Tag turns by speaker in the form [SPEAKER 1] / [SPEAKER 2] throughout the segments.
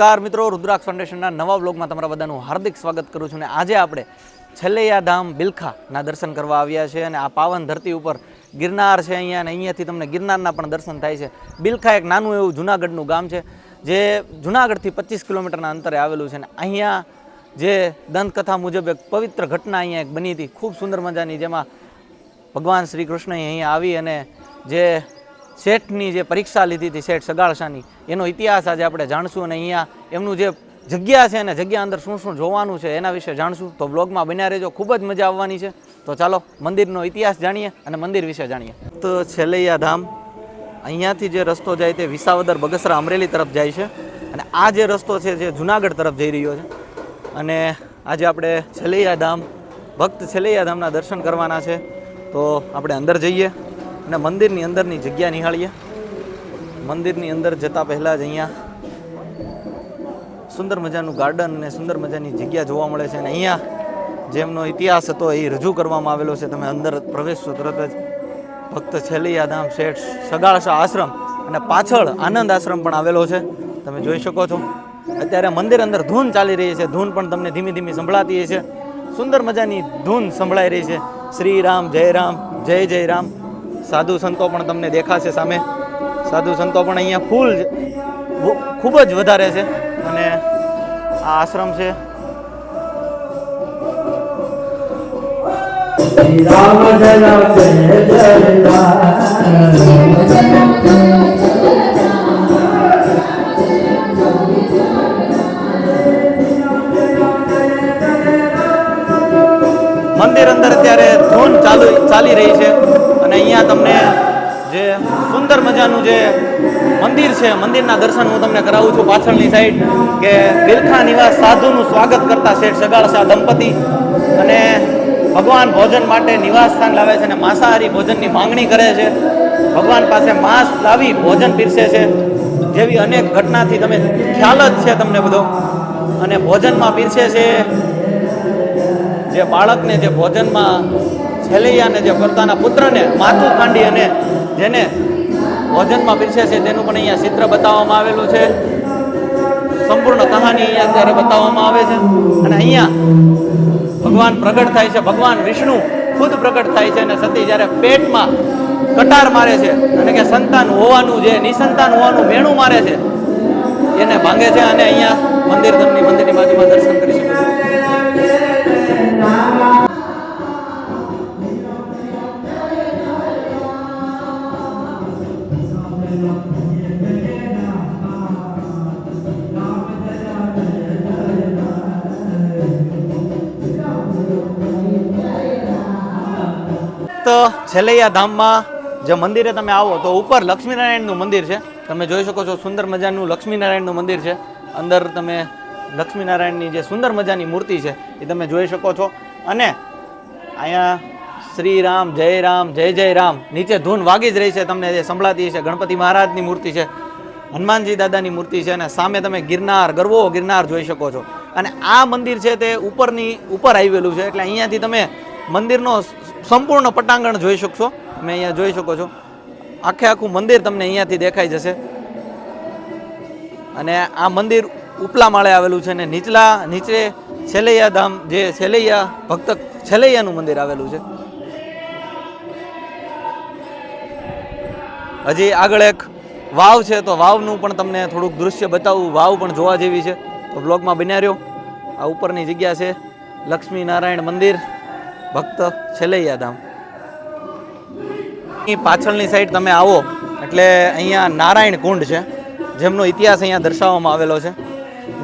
[SPEAKER 1] નમસ્કાર મિત્રો, રુદ્રાક્ષ ફાઉન્ડેશનના નવા બ્લોગમાં તમારા બધાનું હાર્દિક સ્વાગત કરું છું અને આજે આપણે છેલ્લૈયા ધામ બિલખાના દર્શન કરવા આવ્યા છે અને આ પાવન ધરતી ઉપર ગિરનાર છે અહીંયા અને અહીંયાથી તમને ગિરનારના પણ દર્શન થાય છે. બિલખા એક નાનું એવું જુનાગઢનું ગામ છે, જે જુનાગઢથી પચીસ કિલોમીટરના અંતરે આવેલું છે અને અહીંયા જે દંતકથા મુજબ એક પવિત્ર ઘટના અહીંયા એક બની હતી, ખૂબ સુંદર મજાની, જેમાં ભગવાન શ્રી કૃષ્ણએ અહીંયા આવી અને જે શેઠની જે પરીક્ષા લીધી હતી શેઠ સગાળશાની એનો ઇતિહાસ આજે આપણે જાણશું અને અહીંયા એમનું જે જગ્યા છે અને જગ્યા અંદર શું શું જોવાનું છે એના વિશે જાણશું. તો બ્લોગમાં બન્યા રહેજો, ખૂબ જ મજા આવવાની છે. તો ચાલો, મંદિરનો ઇતિહાસ જાણીએ અને મંદિર વિશે જાણીએ. તો છેલ્લૈયા ધામ, અહીંયાથી જે રસ્તો જાય તે વિસાવદર બગસરા અમરેલી તરફ જાય છે અને આ જે રસ્તો છે જે જુનાગઢ તરફ જઈ રહ્યો છે. અને આજે આપણે છેલ્લૈયા ધામ, ભક્ત છેલ્લૈયા ધામના દર્શન કરવાના છે. તો આપણે અંદર જઈએ. અને મંદિરની અંદરની જગ્યા નિહાળીએ. મંદિરની અંદર જતાં પહેલાં જ અહીંયા સુંદર મજાનું ગાર્ડન અને સુંદર મજાની જગ્યા જોવા મળે છે. અને અહીંયા જેમનો ઇતિહાસ હતો એ રજૂ કરવામાં આવેલો છે. તમે અંદર પ્રવેશશો તરત જ. ભક્ત છેલ્લી ધામ શેઠ સગાળશા આશ્રમ અને પાછળ આનંદ આશ્રમ પણ આવેલો છે. તમે જોઈ શકો છો. અત્યારે મંદિર અંદર ધૂન ચાલી રહી છે. ધૂન પણ તમને ધીમી ધીમી સંભળાતી છે સુંદર મજાની ધૂન સંભળાઈ રહી છે. શ્રી રામ જય રામ જય જય રામ સાધુ સંતો પણ તમને દેખાશે સામે. સાધુ સંતો પણ અહીંયા ફૂલ ખૂબ જ વધારે છે. અને આ આશ્રમ છે. મંદિર અંદર અત્યારે ધૂન ચાલુ, ચાલી રહી છે. અને અહીંયા તમને જે સુંદર મજાનું જે મંદિર છે, મંદિરના દર્શન હું તમને કરાવું છું પાછળની સાઈડ કે બિલખા નિવાસ સાધુનું સ્વાગત કરતા શેઠ સગાળશા દંપતી અને ભગવાન ભોજન માટે નિવાસ સ્થાન લાવે છે અને માંસાહારી ભોજનની માંગણી કરે છે. ભગવાન પાસે માંસ લાવી ભોજન પીરસે છે. જેવી અનેક ઘટનાથી તમે ખ્યાલ જ છે તમને બધો. અને ભોજનમાં પીરસે છે. જે બાળકને જે ભોજનમાં છેલ્લૈયાને જે પોતાના પુત્રને, માથું ખાંડી અને જેને ભોજનમાં પીરસે છે, તેનું પણ અહીંયા ચિત્ર બતાવવામાં આવેલું છે. સંપૂર્ણ કહાની અહીંયા અત્યારે બતાવવામાં આવે છે. અને અહીંયા ભગવાન પ્રગટ થાય છે, ભગવાન વિષ્ણુ ખુદ પ્રગટ થાય છે અને સતી જ્યારે પેટમાં કટાર મારે છે અને કે સંતાન હોવાનું જે, નિસંતાન હોવાનું મેણું મારે છે, એને ભાંગે છે અને અહીંયા મંદિર ધમની મંદિરની બાજુમાં દર્શન કરી શકો છો. છેલ્લૈયા ધામમાં જે મંદિરે તમે આવો તો ઉપર લક્ષ્મીનારાયણનું મંદિર છે. તમે જોઈ શકો છો સુંદર મજાનું લક્ષ્મીનારાયણનું મંદિર છે. અંદર તમે લક્ષ્મીનારાયણની જે સુંદર મજાની મૂર્તિ છે એ તમે જોઈ શકો છો. અને અહીંયા શ્રી રામ જય રામ, જય જય રામ, નીચે ધૂન વાગી જ રહી છે તમને જે સંભળાતી છે ગણપતિ મહારાજની મૂર્તિ છે, હનુમાનજી દાદાની મૂર્તિ છે અને સામે તમે ગિરનાર, ગરવો ગિરનાર જોઈ શકો છો. અને આ મંદિર છે તે ઉપરની, ઉપર આવેલું છે. એટલે અહીંયાથી તમે મંદિરનો સંપૂર્ણ પટાંગણ જોઈ શકશો. તમે અહીંયા જોઈ શકો છો. આખે આખું મંદિર તમને અહીંયાથી દેખાઈ જશે. અને આ મંદિર ઉપલા માળે આવેલું છે અને નીચલા, નીચે છેલૈયા ધામ જે છેલૈયા ભક્ત છેલૈયાનું મંદિર આવેલું છે. હજી આગળ એક વાવ છે, તો વાવનું પણ તમને થોડુંક દૃશ્ય બતાવું. વાવ પણ જોવા જેવી છે. તો બ્લોગમાં બન્યા રહ્યો. આ ઉપરની જગ્યા છે લક્ષ્મી નારાયણ મંદિર. ભક્ત છેલૈયા ધામ પાછળની સાઈડ તમે આવો, એટલે અહીંયા નારાયણ કુંડ છે, જેમનો ઇતિહાસ અહીંયા દર્શાવવામાં આવેલો છે.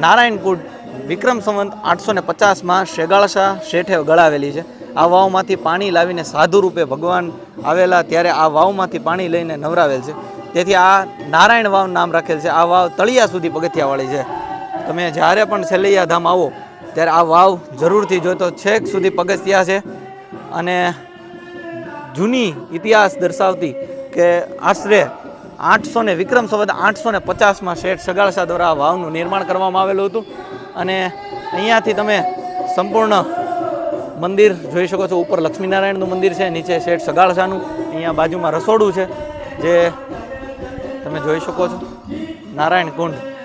[SPEAKER 1] નારાયણ કુંડ વિક્રમ સંવંત આઠસો ને પચાસમાં શેગાળશા શેઠે ગળાવેલી છે. આ વાવમાંથી પાણી લાવીને સાધુ રૂપે ભગવાન આવેલા ત્યારે આ વાવમાંથી પાણી લઈને નવરાવેલ છે. તેથી આ નારાયણ વાવ નામ રાખેલ છે. આ વાવ તળિયા સુધી પગથિયાવાળી છે. તમે જ્યારે પણ છેલ્લૈયા ધામ આવો, ત્યારે આ વાવ જરૂરથી જોતો છેક સુધી પગથિયા છે. અને જૂની ઇતિહાસ દર્શાવતી કે આશરે આઠસો ને વિક્રમ સંવત આઠસો ને પચાસમાં શેઠ સગાળસા દ્વારા વાવનું નિર્માણ કરવામાં આવેલું હતું. અને અહીંયાથી તમે સંપૂર્ણ મંદિર જોઈ શકો છો. ઉપર લક્ષ્મીનારાયણનું મંદિર છે, નીચે શેઠ સગાળસાનું, અહીંયા બાજુમાં રસોડું છે, જે તમે જોઈ શકો છો. નારાયણ કુંડ.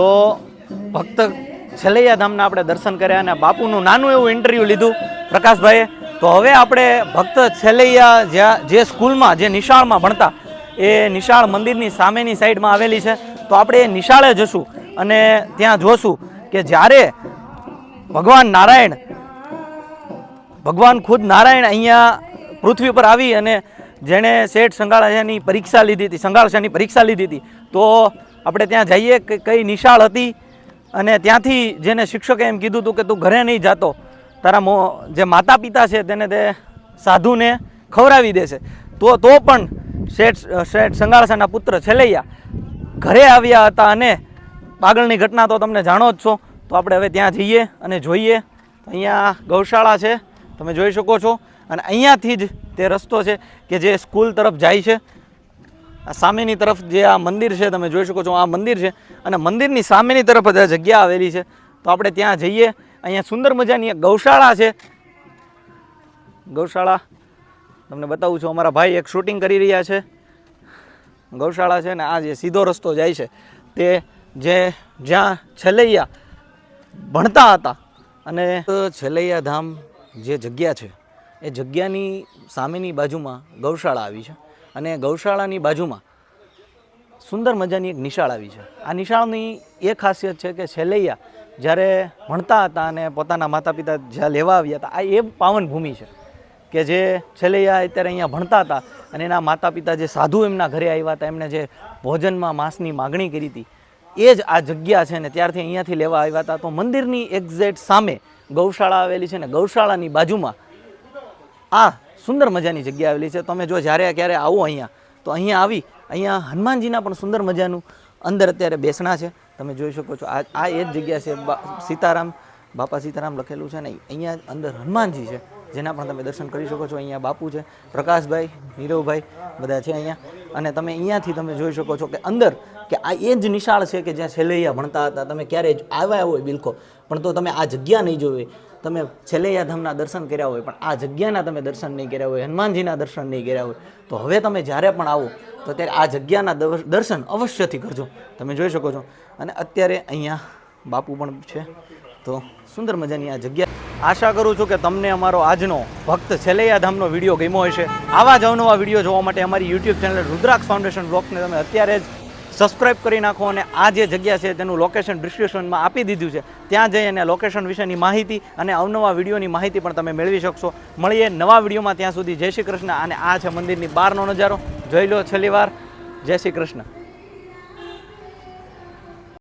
[SPEAKER 1] તો ભક્ત છેલૈયા ધામના આપણે દર્શન કર્યા અને બાપુનું નાનું એવું ઇન્ટરવ્યૂ લીધું પ્રકાશભાઈએ. તો હવે આપણે ભક્ત છેલૈયા જ્યાં જે સ્કૂલમાં, જે નિશાળમાં ભણતા, એ નિશાળ મંદિરની સામેની સાઈડમાં આવેલી છે. તો આપણે એ નિશાળે જશું અને ત્યાં જોશું કે જ્યારે ભગવાન નારાયણ ભગવાન ખુદ નારાયણ અહીંયા પૃથ્વી પર આવી અને જેણે શેઠ સંગાળાની પરીક્ષા લીધી હતી સંગાળશાની પરીક્ષા લીધી હતી, તો આપણે ત્યાં જઈએ, કે, કઈ નિશાળ હતી અને ત્યાંથી જેને શિક્ષકે એમ કીધું હતું કે તું ઘરે નહીં જતો, તારા મો, જે માતા પિતા છે તેને તે સાધુને ખવડાવી દેશે. તો તો પણ શેઠ શેઠ સંગાળસાના પુત્ર છેલૈયા ઘરે આવ્યા હતા અને આગળની ઘટના તો તમને જાણો જ છો. તો આપણે હવે ત્યાં જઈએ અને જોઈએ. અહીંયા ગૌશાળા છે, તમે જોઈ શકો છો. અને અહીંયાથી જ તે રસ્તો છે કે જે સ્કૂલ તરફ જાય છે. આ સામેની તરફ જે આ મંદિર છે, તમે જોઈ શકો છો, આ મંદિર છે અને મંદિરની સામેની તરફ જ આ જગ્યા આવેલી છે. તો આપણે ત્યાં જઈએ. અહીંયા સુંદર મજાની એક ગૌશાળા છે. ગૌશાળા, તમને બતાવું છું, અમારા ભાઈ એક શૂટિંગ કરી રહ્યા છે. ગૌશાળા છે ને આ જે સીધો રસ્તો જાય છે, તે જે જ્યાં છેલૈયા ભણતા હતા અને છેલૈયા ધામ જે જગ્યા છે, એ જગ્યાની સામેની બાજુમાં ગૌશાળા આવી છે. અને ગૌશાળાની બાજુમાં સુંદર મજાની એક નિશાળ આવી છે. આ નિશાળની એ ખાસિયત છે કે છેલ્લૈયા જ્યારે ભણતા હતા અને પોતાના માતા પિતા જ્યાં લેવા આવ્યા હતા, આ એ પાવન ભૂમિ છે કે જે છેલ્લૈયા અત્યારે અહીંયા ભણતા હતા અને એના માતા પિતા જે સાધુ એમના ઘરે આવ્યા હતા, એમણે જે ભોજનમાં માંસની માગણી કરી હતી, એ જ આ જગ્યા છે ને ત્યારથી અહીંયાથી લેવા આવ્યા હતા. તો મંદિરની એક્ઝેક્ટ સામે ગૌશાળા આવેલી છે ને ગૌશાળાની બાજુમાં આ સુંદર મજાની જગ્યા આવેલી છે. તમે જો જ્યારે ક્યારે આવો અહીંયા, તો અહીંયા આવી, અહીંયા હનુમાનજીના પણ સુંદર મજાનું અંદર અત્યારે બેસણા છે. તમે જોઈ શકો છો, આ આ એ જ જગ્યા છે. સીતારામ, બાપા સીતારામ લખેલું છે ને, અહીંયા અંદર હનુમાનજી છે. જેના પણ તમે દર્શન કરી શકો છો. અહીંયા બાપુ છે, પ્રકાશભાઈ, નીરવભાઈ બધા છે અહીંયા. અને તમે અહીંયાથી તમે જોઈ શકો છો કે અંદર કે આ એ જ નિશાળ છે કે જ્યાં છેલ્લૈયા ભણતા હતા. તમે ક્યારે આવ્યા હોય બિલકો પણ તો તમે આ જગ્યા નહીં જોઈ. તમે છેલ્લૈયા ધામના દર્શન કર્યા હોય, પણ આ જગ્યાના તમે દર્શન નહીં કર્યા હોય, હનુમાનજીના દર્શન નહીં કર્યા હોય. તો હવે તમે જ્યારે પણ આવો, તો ત્યારે આ જગ્યાના દર્શન અવશ્યથી કરજો. તમે જોઈ શકો છો. અને અત્યારે અહીંયા બાપુ પણ છે. તો સુંદર મજાની આ જગ્યા આશા કરું છું કે તમને અમારો આજનો ભક્ત છેલૈયા ધામનો વીડિયો ગમ્યો હશે. આવા જ અવનવા વીડિયો જોવા માટે અમારી યુટ્યુબ ચેનલ રુદ્રાક્ષ ફાઉન્ડેશન બ્લોગને તમે અત્યારે જ સબસ્ક્રાઇબ કરી નાખો અને આ જે જગ્યા છે તેનું લોકેશન ડિસ્ક્રિપ્શનમાં આપી દીધું છે. ત્યાં જઈ અને લોકેશન વિશેની માહિતી અને અવનવા વિડીયોની માહિતી પણ તમે મેળવી શકશો. મળીએ નવા વિડીયોમાં ત્યાં સુધી. જય શ્રી કૃષ્ણ. અને આ છે મંદિરની બહારનો નજારો. જોઈ લો છેલ્લી વાર. જય શ્રી કૃષ્ણ.